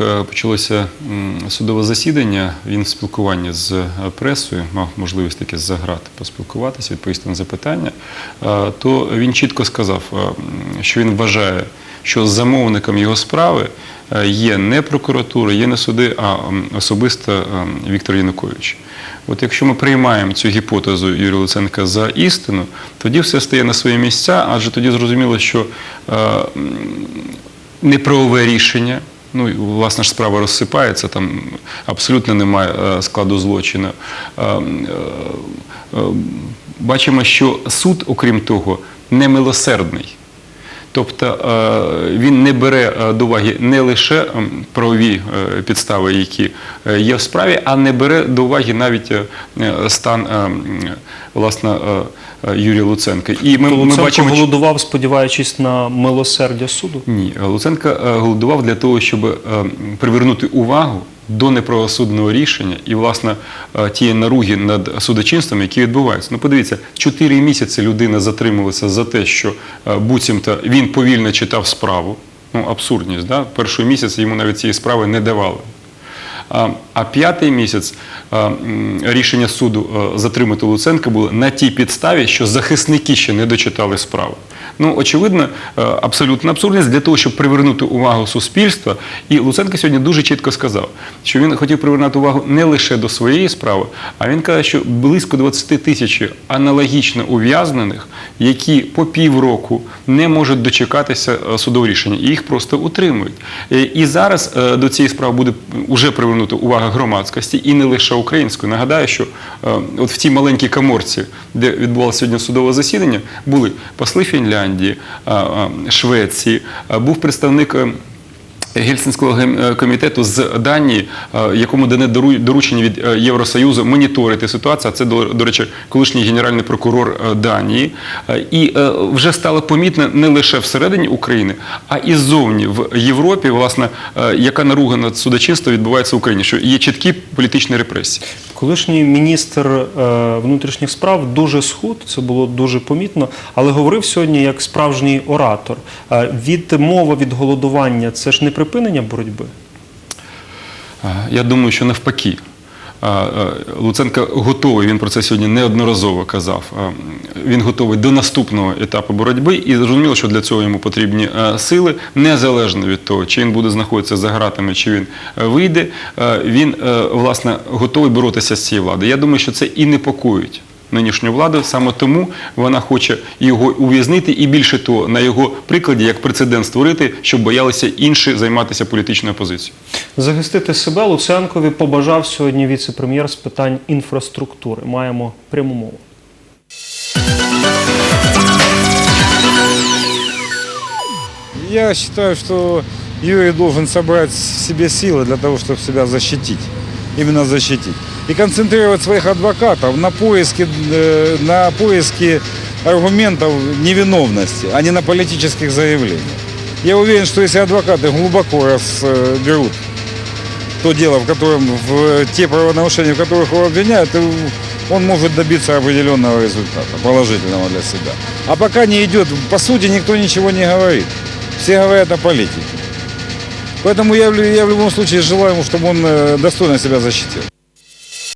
Е, Почалося судове засідання. Він в спілкуванні з е, пресою мав можливість таки заграти, поспілкуватися, відповісти на запитання. Е, То він чітко сказав, що він вважає, що замовником його справи є не прокуратура, є не суди, а особисто Віктор Янукович. От якщо ми приймаємо цю гіпотезу Юрія Луценка за істину, тоді все стає на свої місця, адже тоді зрозуміло, що неправове рішення. Ну, власне ж справа розсипається, там абсолютно немає е, складу злочину. Е, е, Бачимо, що суд, окрім того, немилосердний. Тобто е, він не бере е, до уваги не лише правові е, підстави, які є в справі, а не бере до уваги навіть стан власне, Юрія Луценка. І ми, То ми бачимо, голодував, сподіваючись на милосердя суду. ні, Луценко е, голодував для того, щоб привернути увагу до неправосудного рішення і, власне, е, тієї наруги над судочинством, які відбуваються. Ну, подивіться, чотири місяці людина затримувалася за те, що е, буцімто він повільно читав справу. Ну, абсурдність, да? Перший місяць йому навіть цієї справи не давали. А, п'ятий місяць а, рішення суду затримати Луценка було на тій підставі, що захисники ще не дочитали справу. Ну, очевидно, е, абсолютна абсурдність для того, щоб привернути увагу суспільства. І Луценко сьогодні дуже чітко сказав, що він хотів привернути увагу не лише до своєї справи, а він каже, що близько 20 тисяч аналогічно ув'язнених, які по півроку не можуть дочекатися е, судового рішення, і їх просто утримують. Е, І зараз до цієї справи буде вже привернути увага громадськості і не лише української. Нагадаю, що от в цій маленькій коморці, де відбувалося сьогодні судове засідання, були посли Фінляндії, а, а, Швеції, був представник. Гельсінського е, комітету з Данії, е, якому дане дору- доручення від е, Євросоюзу моніторити ситуацію. Це, до, речі, колишній генеральний прокурор Данії. І вже стало помітно не лише всередині України, а і ззовні в Європі, власне, яка наруга над судочинством відбувається в Україні, що є чіткі політичні репресії. Колишній міністр внутрішніх справ дуже схуд, це було дуже помітно, але говорив сьогодні як справжній оратор. Від мова від голодування це ж не припинення боротьби. Е, Я думаю, що навпаки. Е, е, Луценко готовий, він про це сьогодні неодноразово казав. Він готовий до наступного етапу боротьби, і зрозуміло, що для цього йому потрібні сили, незалежно від того, чи він буде знаходитися за гратами, чи він вийде. Він власне готовий боротися з цією владою. Я думаю, що це і непокоїть нинішню владу. Саме тому вона хоче його ув'язнити, і більше того, на його прикладі, як прецедент створити, щоб боялися інші займатися політичною опозицією. Захистити себе Луценкові побажав сьогодні віце-прем'єр з питань інфраструктури. Маємо пряму мову. Я считаю, что Юрий должен собрать в себе силы для того, чтобы себя защитить. Именно защитить. И концентрировать своих адвокатов на поиске, э, на поиске аргументов невиновности, а не на политических заявлениях. Я уверен, что если адвокаты глубоко разберут то дело, в котором, в те правонарушения, в которых его обвиняют, он может добиться определенного результата, положительного для себя. А пока не идет, по сути, никто ничего не говорит. Все говорят о политике. Поэтому я, я в любом случае желаю ему, чтобы он э, достойно себя защитил.